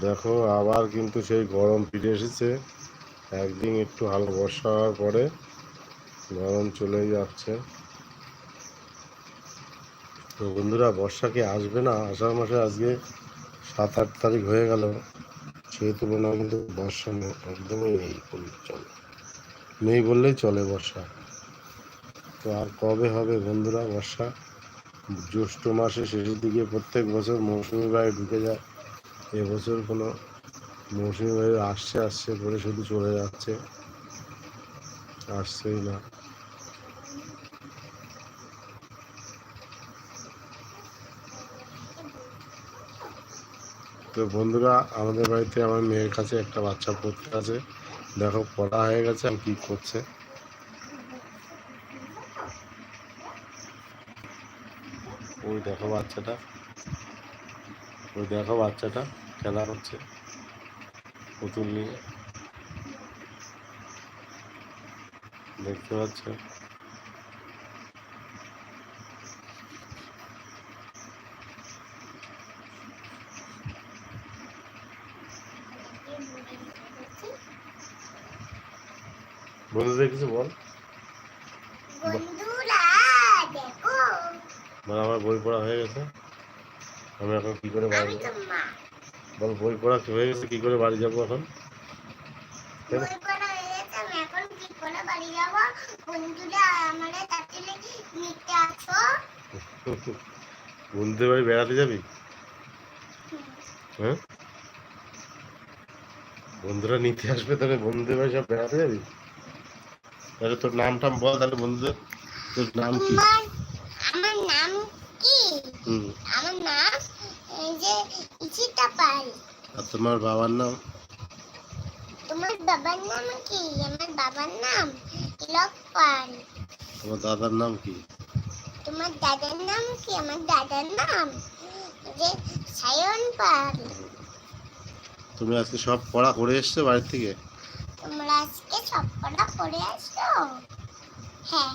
দেখো, আবার কিন্তু সেই গরম ফিরে এসেছে। একদিন একটু হালকা বর্ষা হওয়ার পরে গরম চলে যাচ্ছে। তো বন্ধুরা, বর্ষা কি আসবে না? আষাঢ় মাসে আজকে সাত, আট তারিখ হয়ে গেল। সেই তুলনায় কিন্তু বর্ষা একদমই নেই চলে নেই বললেই চলে বর্ষা। তো আর কবে হবে বন্ধুরা বর্ষা? জ্যৈষ্ঠ মাসে শেষের দিকে প্রত্যেক বছর মৌসুমি বায়ু ঢুকে যায়। এবছর কোনো মৌসুমি বায়ু আসছে আসছে করে শুধু চলে যাচ্ছে। আসছেই না। তো বন্ধুরা, আমাদের বাড়িতে আমার মেয়ের কাছে একটা বাচ্চা পড়তে আছে। দেখো, পড়া হয়ে গেছে আর কি করছে। ওই দেখো বাচ্চাটা। ওই দেখো বাচ্চাটা খেলা হচ্ছে। পুতুল নিয়ে। দেখতে পাচ্ছ বন্ধুদের কিছু বল আমার বই পড়া হয়ে গেছে। আমি এখন কি করে বাড়ি বল বই পড়া হয়ে গেছে কি করে বাড়ি যাব এখন? বন্ধুদের বাড়ি বেড়াতে যাবি? হ্যাঁ? বন্ধুরা নিতে আসবে তাহলে বন্ধুদের বাড়ি সব বেড়াতে যাবি? তাহলে তোর নাম টাম বল তাহলে বন্ধুদের তোর নাম কি? আমার নাম কি? হুম। আমার নাম পাল আর তোমার বাবার নাম? তোমার বাবার নাম কি? আমার বাবার নাম তিলক পাল তোমার দাদার নাম কি? তোমার দাদার নাম কি? আমার দাদার নাম যে সায়ন পাল তুমি আজকে সব পড়া করে এসছো বাড়ির থেকে? তোমরা আজকে সবকটা পড়ে আসছো? হ্যাঁ।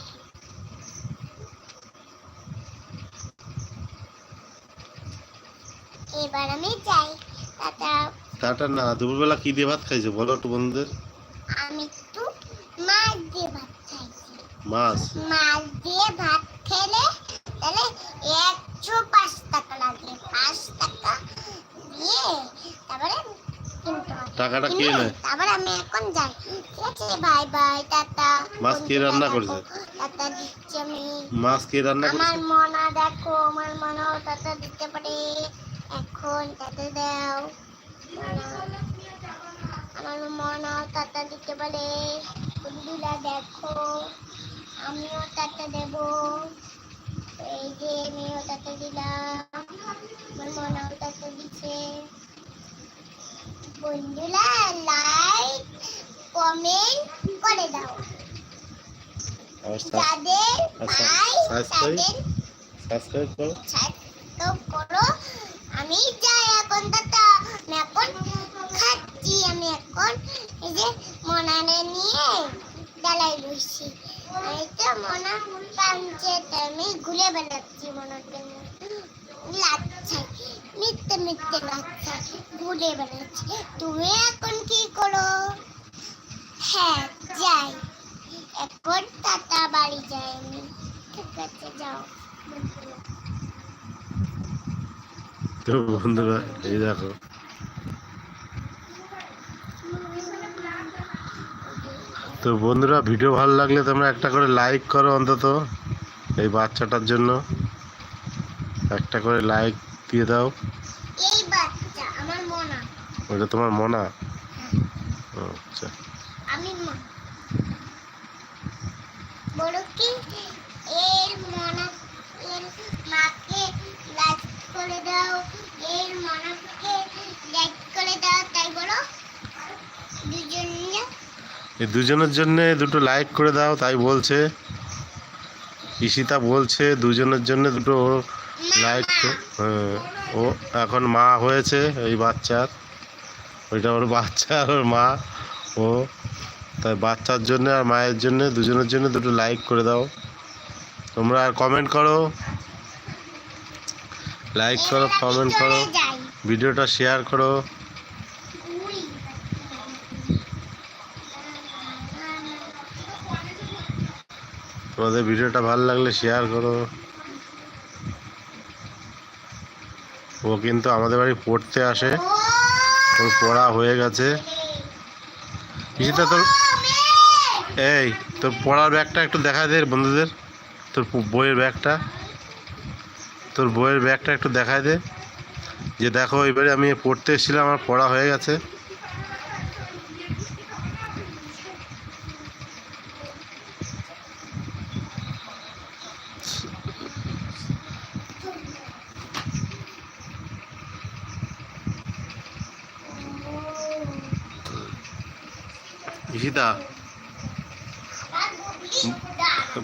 এবার আমি যাই। দাদা টাটা না দুপুরবেলা কি দিয়ে ভাত খাইছো বলো একটু বন্ধুদের। আমি একটু মাছ দিয়ে ভাত খাইছি। মাছ? মাছ দিয়ে ভাত খেলে তাহলে একশো পাঁচ টাকা লাগে। পাঁচ টাকা দিয়ে তারপরে টাকাটা কে নেয়? তারপর আমি এখন যাই। ঠিক আছে বাই বাই টাটা। মাছ কে রান্না করেছে? টাটা দিচ্ছি আমি। মাছ কে রান্না আমার করেছে? মনা দেখো আমার মনাও টাটা দিতে পারে। এখন টাটা দাও। আমার মনাও টাটা দিতে পারে বন্ধুরা দেখো আমিও টাটা দেব। এই যে আমিও টাটা দিলাম আমার মনাও টাটা দিচ্ছে বন্ধুরা লাইক কমেন্ট করে দাও। যাদের সাবস্ক্রাইব করো। আমি যাই এখন দাদা আমি এখন খাচ্ছি আমি এখন। এই যে মনারে নিয়ে ডালাই বসছি। এই তো মনা তাই আমি ঘুরে বেড়াচ্ছি মনাকে লাচ্ছাই মিথ্যে মিথ্যে লাচ্ছাই ঘুরে বেড়াচ্ছি। তুমি এখন কি করো? হ্যাঁ যাই। এখন টাটা বাড়ি যাই আমি ঠিক আছে, যাও। তো বন্ধুরা এই দেখো। তো বন্ধুরা ভিডিও ভালো লাগলে তোমরা একটা করে লাইক করো অন্তত এই বাচ্চাটার জন্য। একটা করে লাইক দিয়ে দাও। মনা। ওটা তোমার মনা? ও, আচ্ছা আমি মা বড় কি এর মনা এর মাকে লাইক করে দাও এর মনাকে লাইক করে দাও তাই বলো। দুজনে এই দুজনের জন্য দুটো লাইক করে দাও তাই বলছে। ঈশিতা বলছে দুজনের জন্য দুটো লাইক হ্যাঁ ও এখন মা হয়েছে এই বাচ্চার। ওইটা ওর বাচ্চা আর ওর মা ও। তাই বাচ্চার জন্য আর মায়ের জন্য দুজনের জন্য দুটো লাইক করে দাও। তোমরা আর কমেন্ট করো। লাইক করো কমেন্ট করো, ভিডিওটা শেয়ার করো। তোমাদের ভিডিওটা ভালো লাগলে শেয়ার করো। ও কিন্তু আমাদের বাড়ি পড়তে আসে। ওর পড়া হয়ে গেছে। কিছুটা তোর এই, তোর পড়ার ব্যাগটা একটু দেখা দে বন্ধুদের। তোর বইয়ের ব্যাগটা। তোর বইয়ের ব্যাগটা একটু দেখায় দে। যে দেখো, এবারে আমি পড়তে এসেছিলাম, আমার পড়া হয়ে গেছে।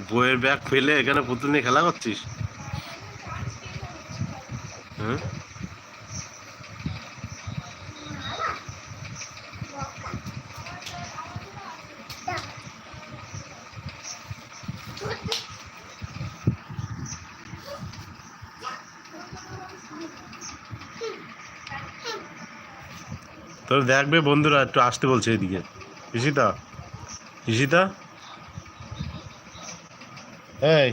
বইয়ের ব্যাগ ফেলে এখানে পুতুল নিয়ে খেলা করছিস? হ্যাঁ তোর দেখবে বন্ধুরা একটু আসতে বলছে এদিকে। ঈশিতা? ঈশিতা? এই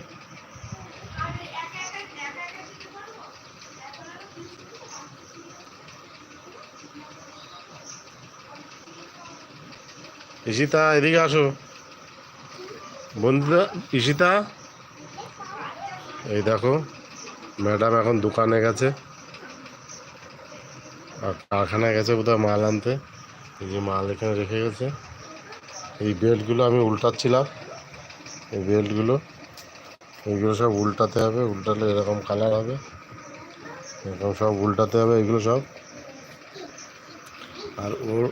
ঈশিতা, এদিকে আসো। বন্ধুরা, ঈশিতা? এই দেখো, ম্যাডাম এখন দোকানে গেছে। আর কারখানায় গেছে বোধহয় মাল আনতে। এই যে মাল এখানে রেখে গেছে। এই বেল্টগুলো আমি উল্টাচ্ছিলাম। এই বেল্টগুলো, এইগুলো সব উল্টাতে হবে। উল্টালে এরকম কালার হবে। এরকম সব উল্টাতে হবে এগুলো সব। আর ওর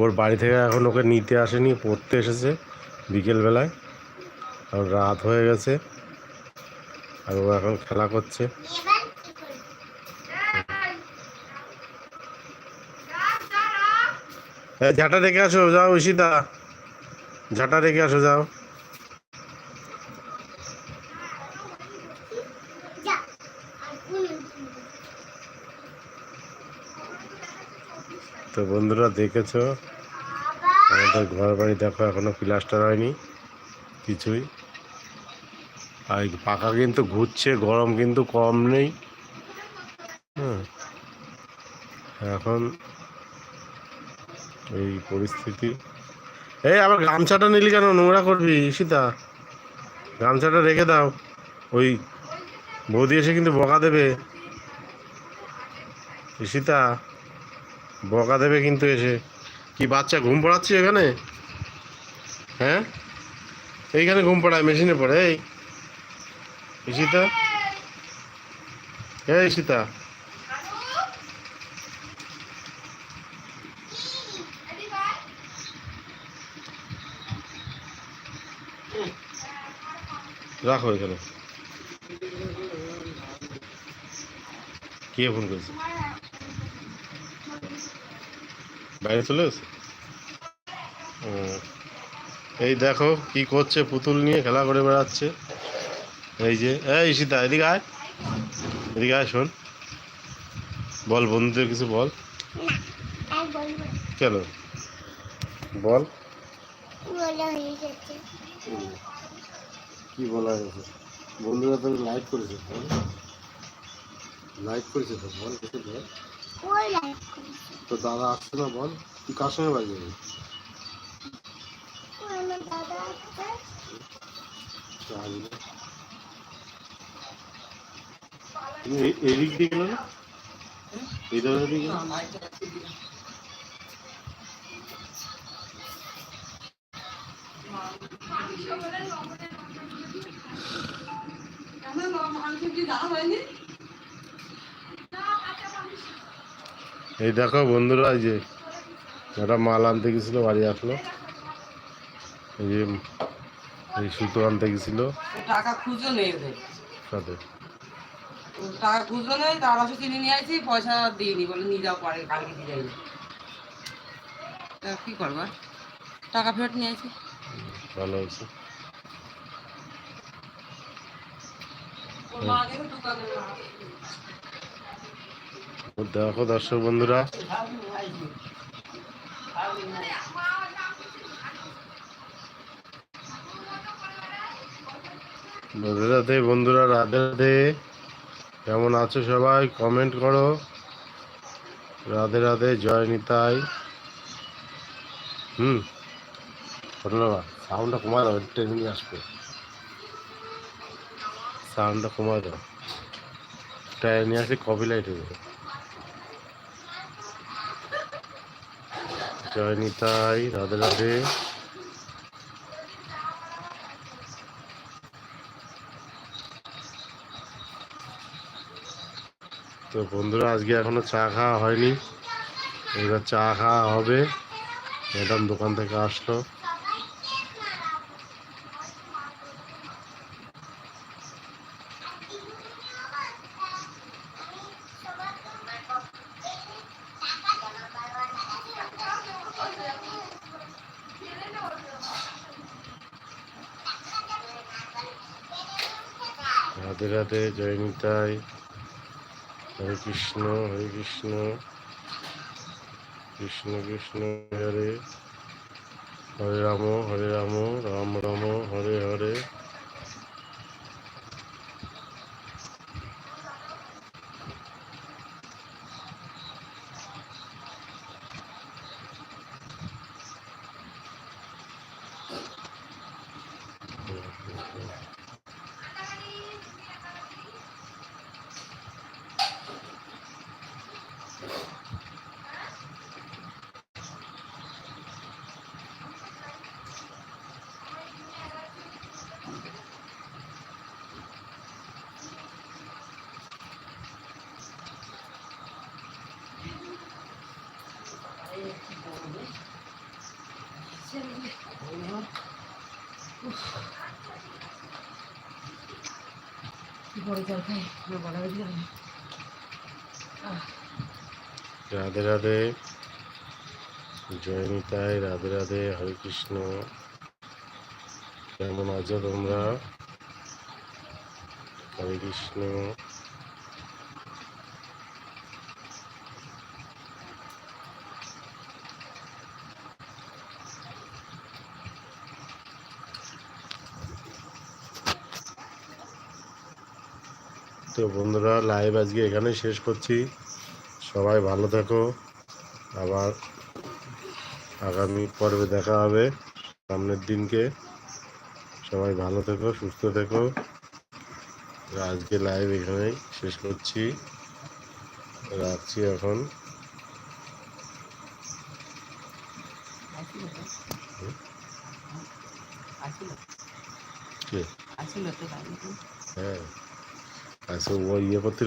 ওর বাড়ি থেকে এখন ওকে নিতে আসেনি, পড়তে এসেছে বিকেলবেলায়। আর রাত হয়ে গেছে। আর ও এখন খেলা করছে। ঝাঁটা রেখে আসো, যাও ঈশিতা। ঝাঁটা রেখে আসো, যাও যা আর কোন তো বন্ধুরা দেখেছ? আমাদের ঘর বাড়ি দেখো, এখনও প্লাস্টার হয়নি, কিছুই। আর পাখা কিন্তু ঘুরছে, গরম কিন্তু কম নেই। হ্যাঁ এখন এই পরিস্থিতি। এই আবার গামছাটা নিলি কেন? নোংরা করবি সীতা গামছাটা রেখে দাও। ওই বৌদি এসে কিন্তু বকা দেবে। সীতা বকা দেবে কিন্তু এসে। কি বাচ্চা ঘুম পড়াচ্ছি এখানে? হ্যাঁ? এইখানে ঘুম পড়ায়, মেশিনে পড়ে, এই। সীতা এই সীতা রাখো এখানে। কে ফোন করেছে? বাইরে চলে এই দেখো কি করছে পুতুল নিয়ে খেলা করে বেড়াচ্ছে। এই যে এই সীতা এদিকে আয়। এদিকে আয় শোন। বল বন্ধুদের কিছু বল। কেন? বল। কি বলা হয়েছে বন্ধুরা তো লাইক করেছে লাইক করেছে তো বল কিছু বল। লাইক তো দাদা আসছে না বল? তুই কার সঙ্গে বাড়ি যাবি? ওই আমার দাদা আছে। তুমি এই- এই দিক দিয়ে গেলে না? এই দিয়ে গেলে এই দেখো বন্ধুরা এই যে একটা মাল আনতে গেছিল বাড়ি আসলো। এই যে এই সুতো আনতে গেছিল। টাকা খুঁজো নেই ওদের। সাথে। টাকা খুঁজো নেই তার বাসা কিনে নিয়ে আসি পয়সা দিইনি বলে নিয়ে যাও পরে কালকে দিয়ে যাই কি করবা টাকা ফেরত নিয়ে আসি ভালো হয়েছে। ওর মা গেছে দোকানে ও দেখো দর্শক বন্ধুরা। রাধে রাধে বন্ধুরা, রাধে রাধে। কেমন আছো সবাই? কমেন্ট করো। রাধে রাধে, জয় নিতাই। হুম। ধন্যবাদ সাউন্ডটা কমা দাও ট্রেনিং আসবে। সাউন্ডটা কমা দাও। ট্রেনে আসে কপি লাইট হবে জয় নিতাই রাধে রাধে তো বন্ধুরা, আজকে এখনও চা খাওয়া হয়নি। এবার চা খাওয়া হবে। ম্যাডাম দোকান থেকে আসলো। রাধে রাধে, জয় নিতাই। হরে কৃষ্ণ হরে কৃষ্ণ। কৃষ্ণ কৃষ্ণ, হরে হরে। রাম হরে রাম রাম রাম, হরে হরে। রাধে রাধে। জয়নিতায় রাধে রাধে হরে কৃষ্ণ। কেমন আছো তোমরা? হরে কৃষ্ণ। তো বন্ধুরা লাইভ আজকে এখানে শেষ করছি। সবাই ভালো থাকো। আবার আগামী পর্বে দেখা হবে সামনের দিনকে। সবাই ভালো থেকো, সুস্থ থেকো। আজকে লাইভ এখানেই শেষ করছি। রাখছি এখন আসিল তো আসিল কে আসিল